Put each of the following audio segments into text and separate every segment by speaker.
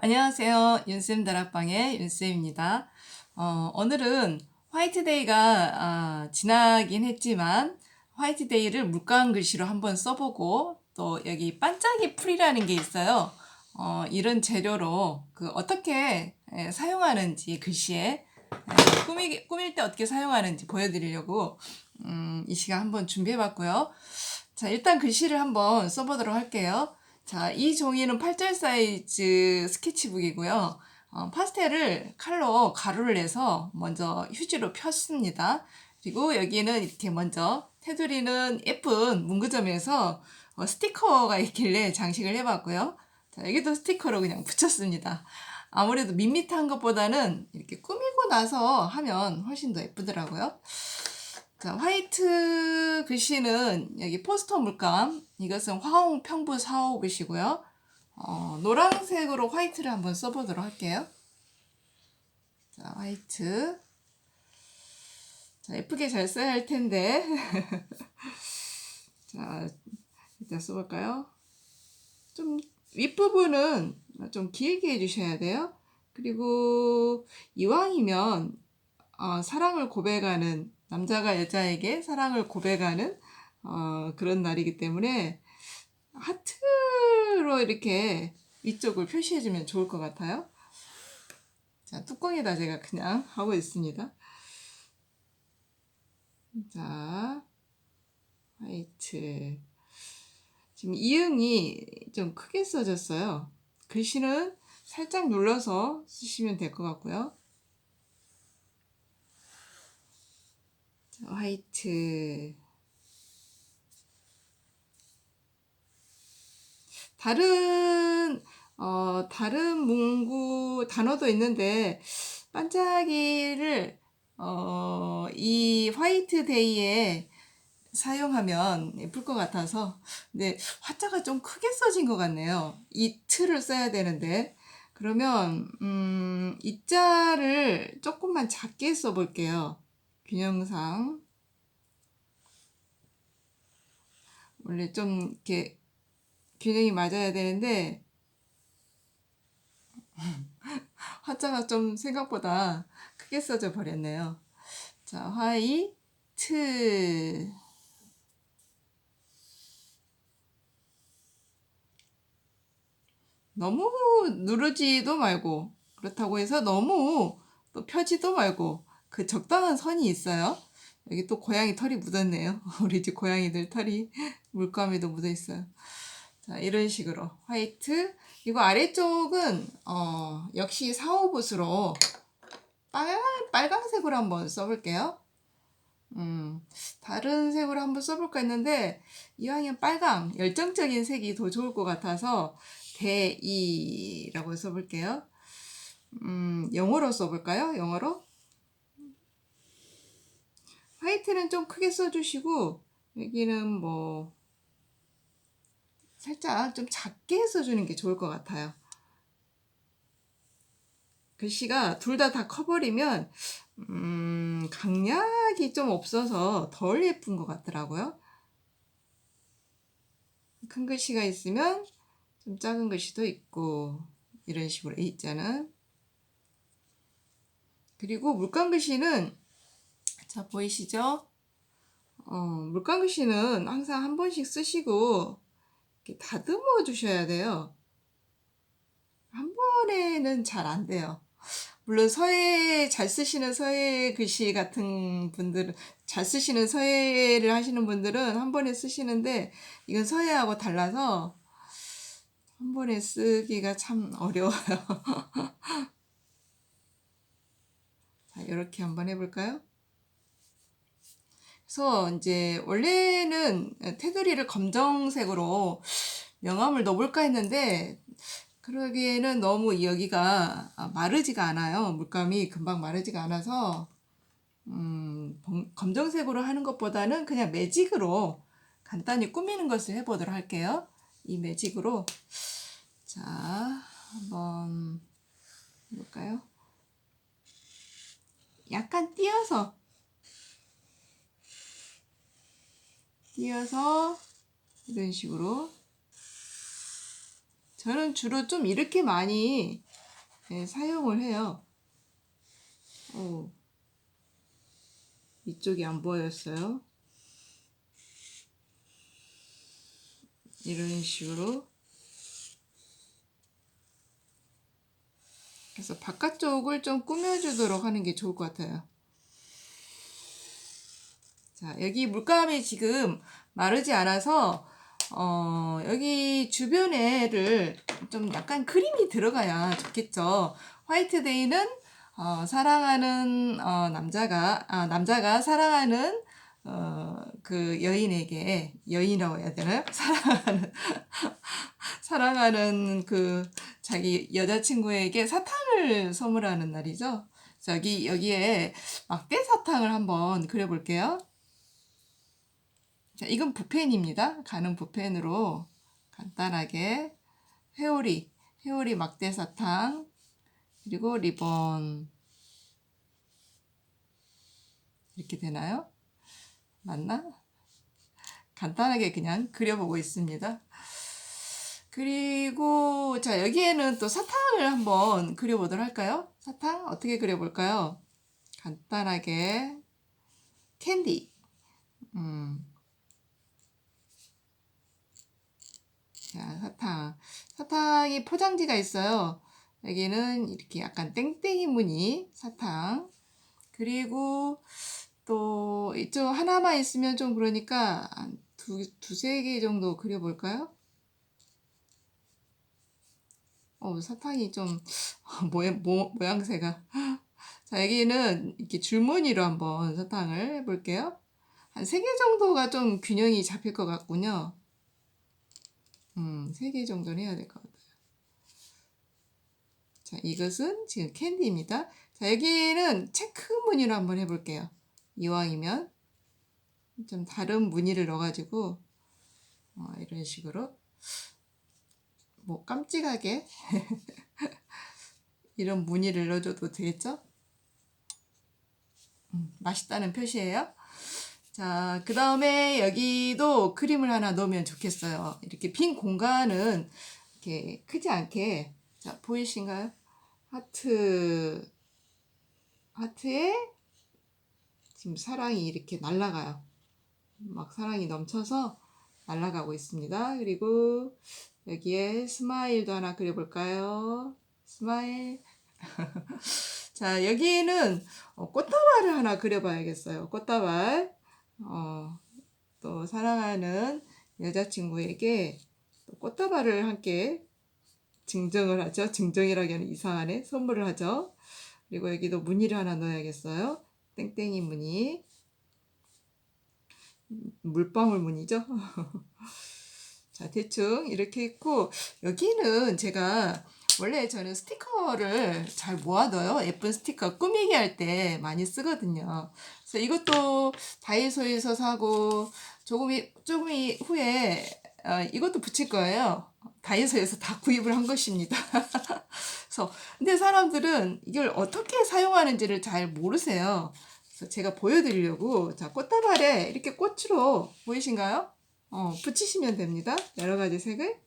Speaker 1: 안녕하세요. 윤쌤 다락방의 윤쌤입니다. 어, 오늘은 화이트데이가 아, 지나긴 했지만 화이트데이를 물감 글씨로 한번 써보고 또 여기 반짝이 풀이라는 게 있어요. 어, 이런 재료로 그 어떻게 에, 사용하는지 글씨에 에, 꾸미, 꾸밀 때 어떻게 사용하는지 보여드리려고 음, 이 시간 한번 준비해봤고요. 자, 일단 글씨를 한번 써보도록 할게요. 자, 이 종이는 8절 사이즈 스케치북이고요. 어, 파스텔을 칼로 가루를 내서 먼저 휴지로 폈습니다. 그리고 여기는 이렇게 먼저 테두리는 예쁜 문구점에서 어, 스티커가 있길래 장식을 해봤고요. 자, 여기도 스티커로 그냥 붙였습니다. 아무래도 밋밋한 것보다는 이렇게 꾸미고 나서 하면 훨씬 더 예쁘더라고요. 자, 화이트 글씨는 여기 포스터 물감. 이것은 화홍 평부 4호 글씨고요. 어, 노란색으로 화이트를 한번 써보도록 할게요. 자, 화이트. 자, 예쁘게 잘 써야 할 텐데. 자, 일단 써볼까요? 좀 윗부분은 좀 길게 해주셔야 돼요. 그리고 이왕이면 어, 사랑을 고백하는 남자가 여자에게 사랑을 고백하는 어, 그런 날이기 때문에 하트로 이렇게 위쪽을 표시해주면 좋을 것 같아요. 자, 뚜껑에다 제가 그냥 하고 있습니다. 자, 화이트. 지금 이응이 좀 크게 써졌어요. 글씨는 살짝 눌러서 쓰시면 될 것 같고요. 화이트. 다른 어 다른 문구 단어도 있는데 반짝이를 어 이 화이트 데이에 사용하면 예쁠 것 같아서 근데 화자가 좀 크게 써진 것 같네요. 이 틀을 써야 되는데 그러면 음, 이 자를 조금만 작게 써볼게요. 균형상 원래 좀 이렇게 균형이 맞아야 되는데 화자가 좀 생각보다 크게 써져 버렸네요. 자, 화이트 너무 누르지도 말고 그렇다고 해서 너무 또 펴지도 말고 그 적당한 선이 있어요. 여기 또 고양이 털이 묻었네요. 우리 집 고양이들 털이 물감에도 묻어 있어요. 자, 이런 식으로 화이트. 이거 아래쪽은 어, 역시 4, 5붓으로 빨, 빨강색으로 한번 써볼게요. 음, 다른 색으로 한번 써볼까 했는데 이왕이면 빨강, 열정적인 색이 더 좋을 것 같아서 대이라고 써볼게요. 음, 영어로 써볼까요? 영어로? 화이트는 좀 크게 써주시고 여기는 뭐 살짝 좀 작게 써주는 게 좋을 것 같아요. 글씨가 둘다다 커버리면 음, 강약이 좀 없어서 덜 예쁜 것 같더라고요. 큰 글씨가 있으면 좀 작은 글씨도 있고 이런 식으로 A자는 그리고 물감 글씨는 자, 보이시죠? 어, 물감 글씨는 항상 한 번씩 쓰시고 다듬어 주셔야 돼요. 한 번에는 잘 안 돼요. 물론 서예 잘 쓰시는 서예 글씨 같은 분들은 잘 쓰시는 서예를 하시는 분들은 한 번에 쓰시는데 이건 서예하고 달라서 한 번에 쓰기가 참 어려워요. 자, 이렇게 한번 해볼까요? 그래서 이제 원래는 테두리를 검정색으로 명암을 넣어볼까 했는데 그러기에는 너무 여기가 마르지가 않아요. 물감이 금방 마르지가 않아서 음, 검정색으로 하는 것보다는 그냥 매직으로 간단히 꾸미는 것을 해보도록 할게요. 이 매직으로 자 한번 해볼까요? 약간 띄어서 띄어서 이런 식으로 저는 주로 좀 이렇게 많이 예, 사용을 해요. 오, 이쪽이 안 보였어요. 이런 식으로. 그래서 바깥쪽을 좀 꾸며주도록 하는 게 좋을 것 같아요. 자, 여기 물감이 지금 마르지 않아서, 어, 여기 주변에를 좀 약간 크림이 들어가야 좋겠죠. 화이트데이는, 어, 사랑하는, 어, 남자가, 아, 남자가 사랑하는, 어, 그 여인에게, 여인이라고 해야 되나요? 사랑하는, 사랑하는 그 자기 여자친구에게 사탕을 선물하는 날이죠. 저기, 여기에 막대 사탕을 한번 그려볼게요. 자, 이건 붓펜입니다. 가는 붓펜으로 간단하게 회오리, 회오리 막대 사탕, 그리고 리본. 이렇게 되나요? 맞나? 간단하게 그냥 그려보고 있습니다. 그리고 자 여기에는 또 사탕을 한번 그려보도록 할까요? 사탕 어떻게 그려볼까요? 간단하게 캔디. 음. 자, 사탕. 사탕이 포장지가 있어요. 여기는 이렇게 약간 땡땡이 무늬 사탕. 그리고 또 이쪽 하나만 있으면 좀 그러니까 한 두, 두세 개 정도 그려볼까요? 어, 사탕이 좀 모양, 모, 모양새가. 자, 여기는 이렇게 줄무늬로 한번 사탕을 해볼게요. 한 세 개 정도가 좀 균형이 잡힐 것 같군요. 음, 세개 정도는 해야 될 것 같아요. 자, 이것은 지금 캔디입니다. 자, 여기는 체크 무늬로 한번 해볼게요. 이왕이면 좀 다른 무늬를 넣어가지고 어, 이런 식으로 뭐 깜찍하게 이런 무늬를 넣어줘도 되겠죠? 음, 맛있다는 표시예요. 자, 그 다음에 여기도 그림을 하나 넣으면 좋겠어요. 이렇게 빈 공간은 이렇게 크지 않게. 자, 보이신가요? 하트, 하트에 지금 사랑이 이렇게 날아가요. 막 사랑이 넘쳐서 날아가고 있습니다. 그리고 여기에 스마일도 하나 그려볼까요? 스마일. 자, 여기는 어, 꽃다발을 하나 그려봐야겠어요. 꽃다발. 어, 또 사랑하는 여자친구에게 꽃다발을 함께 증정을 하죠. 증정이라기에는 이상하네. 선물을 하죠. 그리고 여기도 무늬를 하나 넣어야겠어요. 땡땡이 무늬. 물방울 무늬죠. 자, 대충 이렇게 있고, 여기는 제가 원래 저는 스티커를 잘 모아둬요. 예쁜 스티커 꾸미기 할 때 많이 쓰거든요. 그래서 이것도 다이소에서 사고 조금 조금 후에 어, 이것도 붙일 거예요. 다이소에서 다 구입을 한 것입니다. 그래서 근데 사람들은 이걸 어떻게 사용하는지를 잘 모르세요. 그래서 제가 보여드리려고 자 꽃다발에 이렇게 꽃으로 보이신가요? 어, 붙이시면 됩니다. 여러 가지 색을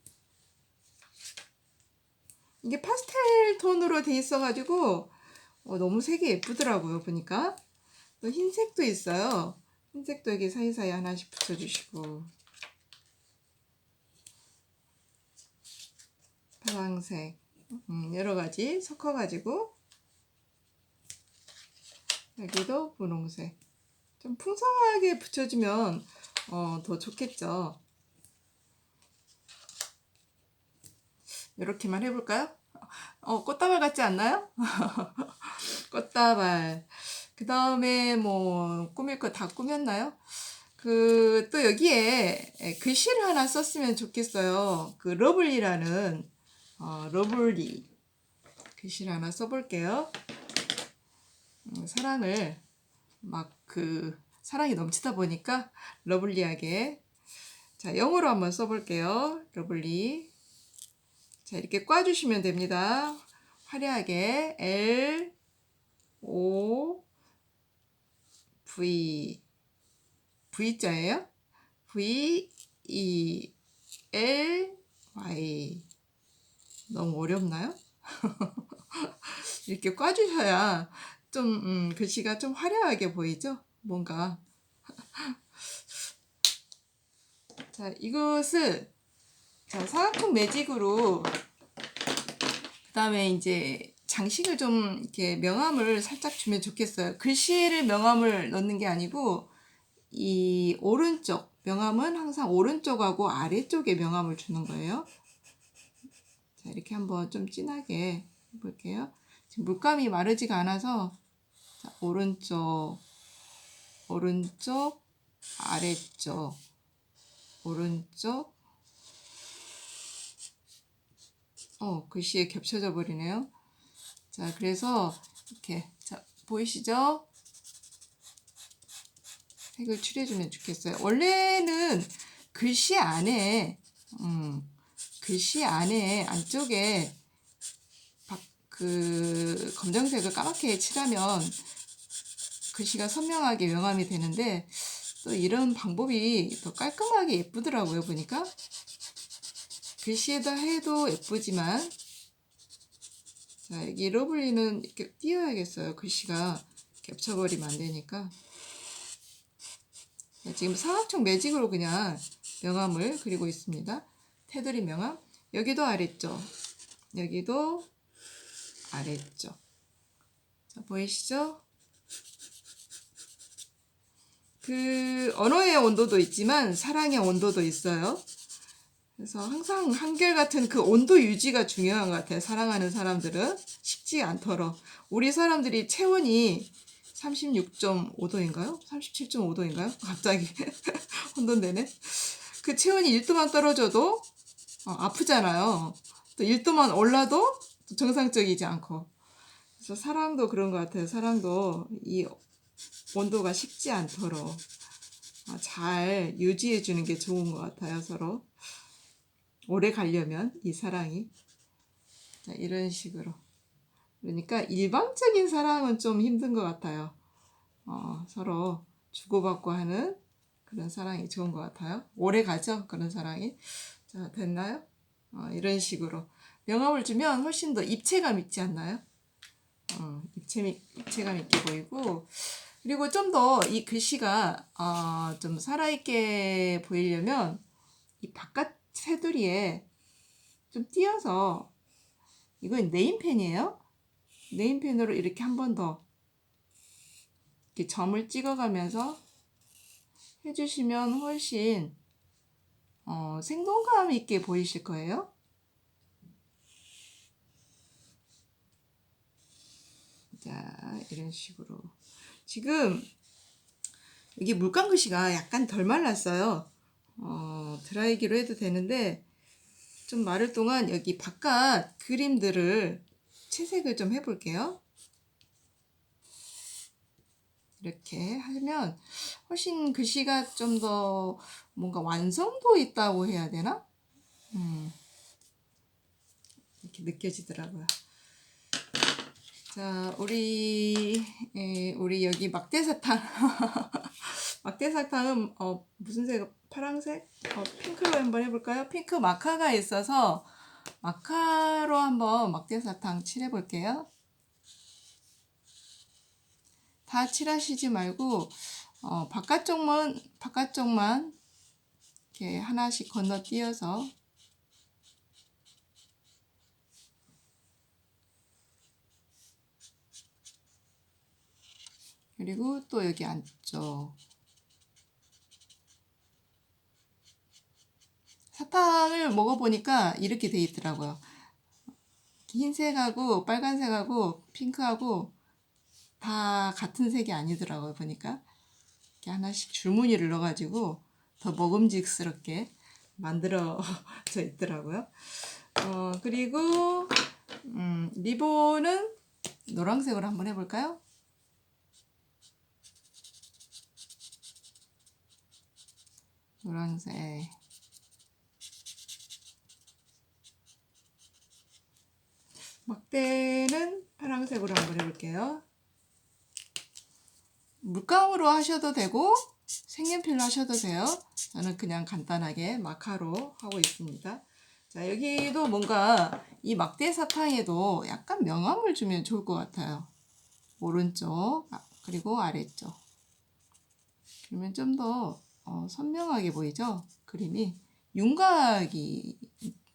Speaker 1: 이게 파스텔 톤으로 돼 있어가지고 어, 너무 색이 예쁘더라고요 보니까 또 흰색도 있어요 흰색도 여기 사이사이 하나씩 붙여주시고 파랑색 음, 여러가지 섞어가지고 여기도 분홍색 좀 풍성하게 붙여주면 어, 더 좋겠죠 이렇게만 해볼까요? 어, 꽃다발 같지 않나요? 꽃다발. 그 다음에 뭐, 꾸밀 거 다 꾸몄나요? 그, 또 여기에 글씨를 하나 썼으면 좋겠어요. 그, 러블리라는, 어, 러블리. 글씨를 하나 써볼게요. 음, 사랑을, 막 그, 사랑이 넘치다 보니까 러블리하게. 자, 영어로 한번 써볼게요. 러블리. 자, 이렇게 꽈주시면 됩니다. 화려하게 L, V, V자예요. V, E, L, Y. 너무 어렵나요? 이렇게 꽈주셔야 좀 음, 글씨가 좀 화려하게 보이죠? 뭔가 자 이것을 자 사각형 매직으로 그 다음에 이제 장식을 좀 이렇게 명암을 살짝 주면 좋겠어요. 글씨를 명암을 넣는 게 아니고 이 오른쪽 명암은 항상 오른쪽하고 아래쪽에 명암을 주는 거예요. 자 이렇게 한번 좀 진하게 해볼게요. 지금 물감이 마르지가 않아서 자, 오른쪽 오른쪽 아래쪽 오른쪽 어 글씨에 겹쳐져 버리네요. 자, 그래서 이렇게 자 보이시죠? 색을 칠해주면 좋겠어요. 원래는 글씨 안에 음, 글씨 안에 안쪽에 박- 그 검정색을 까맣게 칠하면 글씨가 선명하게 명암이 되는데 또 이런 방법이 더 깔끔하게 예쁘더라고요 보니까 글씨에다 해도 예쁘지만 자, 여기 러블리는 이렇게 띄워야겠어요. 글씨가 겹쳐버리면 안 되니까. 자, 지금 사각형 매직으로 그냥 명암을 그리고 있습니다. 테두리 명암. 여기도 아래쪽. 여기도 아래쪽. 자, 보이시죠? 그 언어의 온도도 있지만 사랑의 온도도 있어요. 그래서 항상 한결같은 그 온도 유지가 중요한 것 같아요. 사랑하는 사람들은 식지 않도록. 우리 사람들이 체온이 36.5도인가요? 37.5도인가요? 갑자기 혼돈되네. 그 체온이 1도만 떨어져도 어, 아프잖아요. 또 1도만 올라도 또 정상적이지 않고. 그래서 사랑도 그런 것 같아요. 사랑도 이 온도가 식지 않도록 어, 잘 유지해 주는 게 좋은 것 같아요. 서로. 오래 가려면 이 사랑이 자, 이런 식으로 그러니까 일방적인 사랑은 좀 힘든 것 같아요. 어, 서로 주고받고 하는 그런 사랑이 좋은 것 같아요. 오래 가죠 그런 사랑이. 자 됐나요? 어, 이런 식으로 명암을 주면 훨씬 더 입체감 있지 않나요? 어, 입체 입체감 있게 보이고 그리고 좀 더 이 글씨가 어, 좀 살아있게 보이려면 이 바깥 테두리에 좀 띄어서 이건 네임펜이에요. 네임펜으로 이렇게 한 번 더 이렇게 점을 찍어가면서 해주시면 훨씬 어, 생동감 있게 보이실 거예요. 자, 이런 식으로. 지금 여기 물감 글씨가 약간 덜 말랐어요. 어, 드라이기로 해도 되는데 좀 마를 동안 여기 바깥 그림들을 채색을 좀 해볼게요. 이렇게 하면 훨씬 글씨가 좀 더 뭔가 완성도 있다고 해야 되나? 음, 이렇게 느껴지더라고요. 자, 우리 에, 우리 여기 막대사탕 막대사탕은 어, 무슨 색? 파랑색? 어, 핑크로 한번 해볼까요? 핑크 마카가 있어서 마카로 한번 막대사탕 칠해볼게요. 다 칠하시지 말고 어, 바깥쪽만 바깥쪽만 이렇게 하나씩 건너뛰어서 그리고 또 여기 안쪽 사탕을 먹어보니까 이렇게 돼 있더라고요. 흰색하고 빨간색하고 핑크하고 다 같은 색이 아니더라고요. 보니까 이렇게 하나씩 줄무늬를 넣어가지고 더 먹음직스럽게 만들어져 있더라고요. 어, 그리고 음, 리본은 노란색으로 한번 해볼까요? 노란색. 막대는 파란색으로 한번 해볼게요. 물감으로 하셔도 되고 색연필로 하셔도 돼요. 저는 그냥 간단하게 마카로 하고 있습니다. 자, 여기도 뭔가 이 막대 사탕에도 약간 명암을 주면 좋을 것 같아요. 오른쪽, 아, 그리고 아래쪽. 그러면 좀더 어, 선명하게 보이죠? 그림이. 윤곽이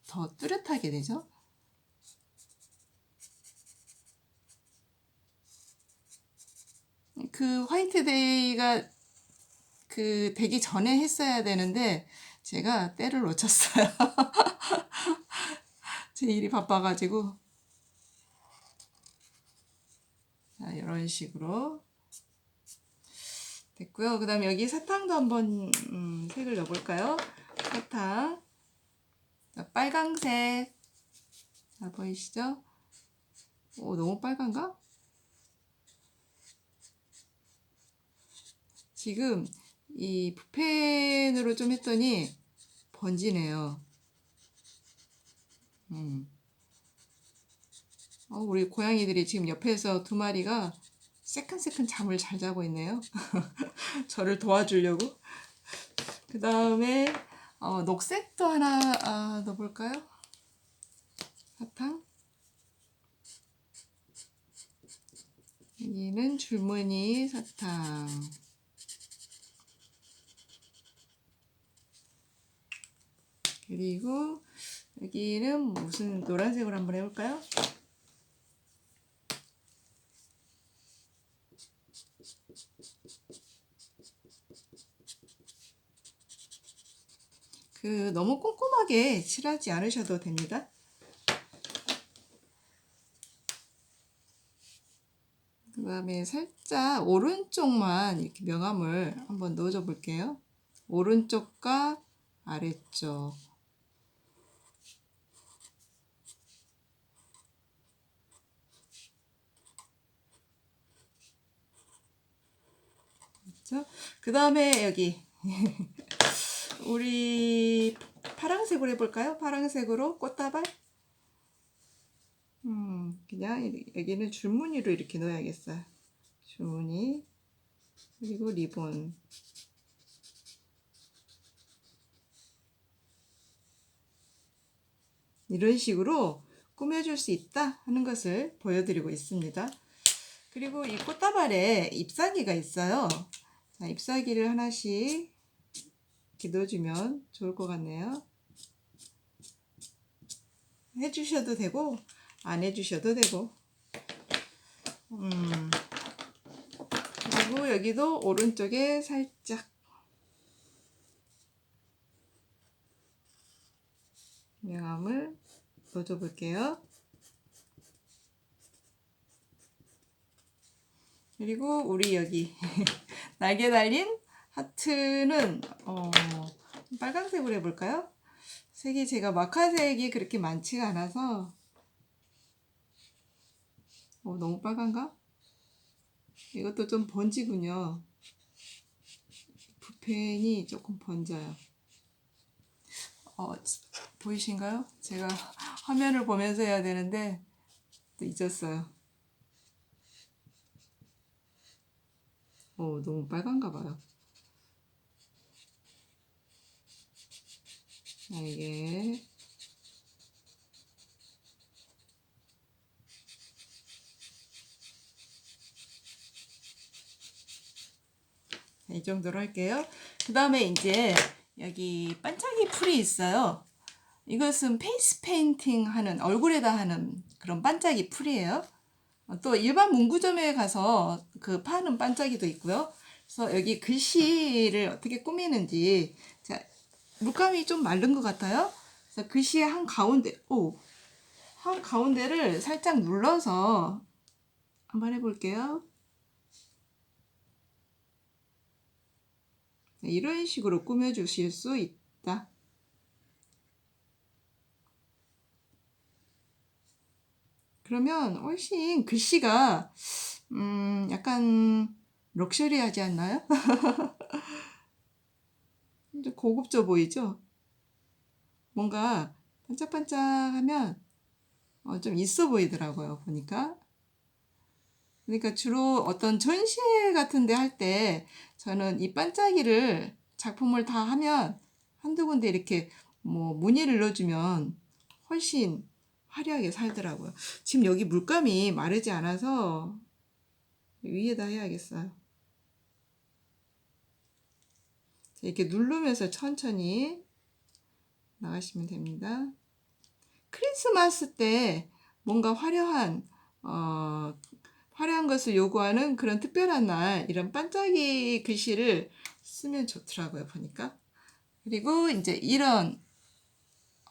Speaker 1: 더 뚜렷하게 되죠? 그 화이트데이가 그 되기 전에 했어야 되는데 제가 때를 놓쳤어요. 제 일이 바빠가지고 자 이런 식으로 됐고요. 그 다음에 여기 사탕도 한번 음, 색을 넣어볼까요? 사탕 자, 빨강색 자 보이시죠? 오 너무 빨간가? 지금 이 붓펜으로 좀 했더니 번지네요. 음. 어, 우리 고양이들이 지금 옆에서 두 마리가 새끈새끈 잠을 잘 자고 있네요. 저를 도와주려고. 그 다음에 어, 녹색도 하나 아, 넣어볼까요? 사탕. 여기는 줄무늬 사탕. 그리고 여기는 무슨 노란색으로 한번 해볼까요? 그 너무 꼼꼼하게 칠하지 않으셔도 됩니다. 그 다음에 살짝 오른쪽만 이렇게 명암을 한번 넣어줘 볼게요. 오른쪽과 아래쪽. 그 다음에 여기 우리 파랑색으로 해볼까요? 파랑색으로 꽃다발? 음, 그냥 여기는 줄무늬로 이렇게 넣어야겠어요. 줄무늬 그리고 리본 이런 식으로 꾸며줄 수 있다 하는 것을 보여드리고 있습니다. 그리고 이 꽃다발에 잎사귀가 있어요. 자, 잎사귀를 하나씩 이렇게 넣어주면 좋을 것 같네요. 해주셔도 되고 안 해주셔도 되고 음. 그리고 여기도 오른쪽에 살짝 명암을 넣어줘 볼게요. 그리고 우리 여기 날개 달린 하트는 어, 빨간색으로 해볼까요? 색이 제가 마카색이 그렇게 많지가 않아서 어, 너무 빨간가? 이것도 좀 번지군요. 붓펜이 조금 번져요. 어, 보이신가요? 제가 화면을 보면서 해야 되는데 또 잊었어요. 어, 너무 빨간가 봐요. 자, 이게 이 정도로 할게요. 그 다음에 이제 여기 반짝이 풀이 있어요. 이것은 페이스 페인팅 하는 얼굴에다 하는 그런 반짝이 풀이에요. 또 일반 문구점에 가서 그 파는 반짝이도 있고요. 그래서 여기 글씨를 어떻게 꾸미는지 자 물감이 좀 마른 것 같아요. 그래서 글씨의 한 가운데 오, 한 가운데를 살짝 눌러서 한번 해볼게요. 이런 식으로 꾸며주실 수 있다. 그러면 훨씬 글씨가 음 약간 럭셔리하지 않나요? 좀 고급져 보이죠? 뭔가 반짝반짝하면 어, 좀 있어 보이더라고요 보니까 그러니까 주로 어떤 전시회 같은 데 할 때 저는 이 반짝이를 작품을 다 하면 한두 군데 이렇게 뭐 무늬를 넣어주면 훨씬 화려하게 살더라고요. 지금 여기 물감이 마르지 않아서 위에다 해야겠어요. 자, 이렇게 누르면서 천천히 나가시면 됩니다. 크리스마스 때 뭔가 화려한 어, 화려한 것을 요구하는 그런 특별한 날 이런 반짝이 글씨를 쓰면 좋더라고요 보니까 그리고 이제 이런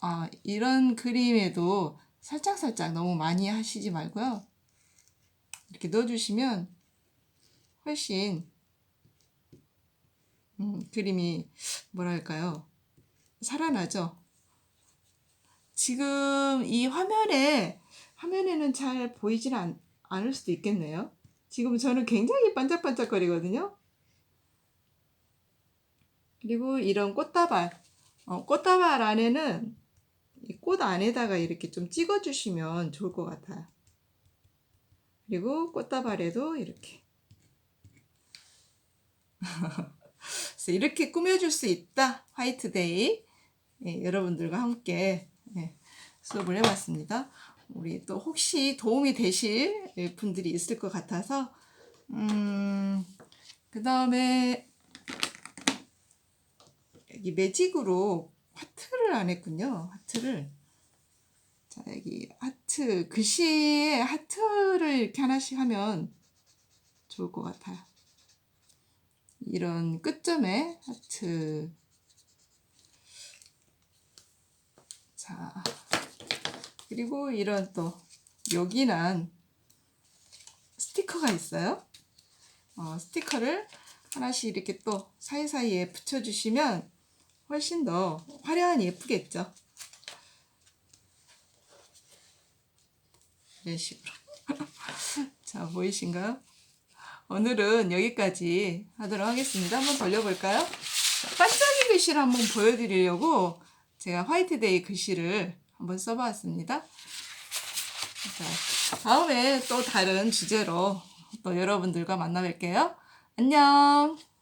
Speaker 1: 아, 이런 그림에도 살짝 살짝 너무 많이 하시지 말고요 이렇게 넣어주시면 훨씬 음, 그림이 뭐랄까요 살아나죠 지금 이 화면에 화면에는 잘 보이질 않, 않을 수도 있겠네요. 지금 저는 굉장히 반짝반짝거리거든요. 그리고 이런 꽃다발, 어, 꽃다발 안에는 이 꽃 안에다가 이렇게 좀 찍어주시면 좋을 것 같아요. 그리고 꽃다발에도 이렇게. 그래서 이렇게 꾸며줄 수 있다. 화이트데이. 예, 여러분들과 함께 예, 수업을 해봤습니다. 우리 또 혹시 도움이 되실 분들이 있을 것 같아서 음, 그 다음에 여기 매직으로 하트를 안 했군요. 하트를 자 여기 하트 글씨에 하트를 이렇게 하나씩 하면 좋을 것 같아요. 이런 끝점에 하트 자 그리고 이런 또 여기는 스티커가 있어요. 어, 스티커를 하나씩 이렇게 또 사이사이에 붙여주시면 훨씬 더 화려한 예쁘겠죠. 이런 식으로. 자, 보이신가요? 오늘은 여기까지 하도록 하겠습니다. 한번 돌려볼까요? 자, 반짝이 글씨를 한번 보여드리려고 제가 화이트데이 글씨를 한번 써봤습니다. 자, 다음에 또 다른 주제로 또 여러분들과 만나 뵐게요. 안녕!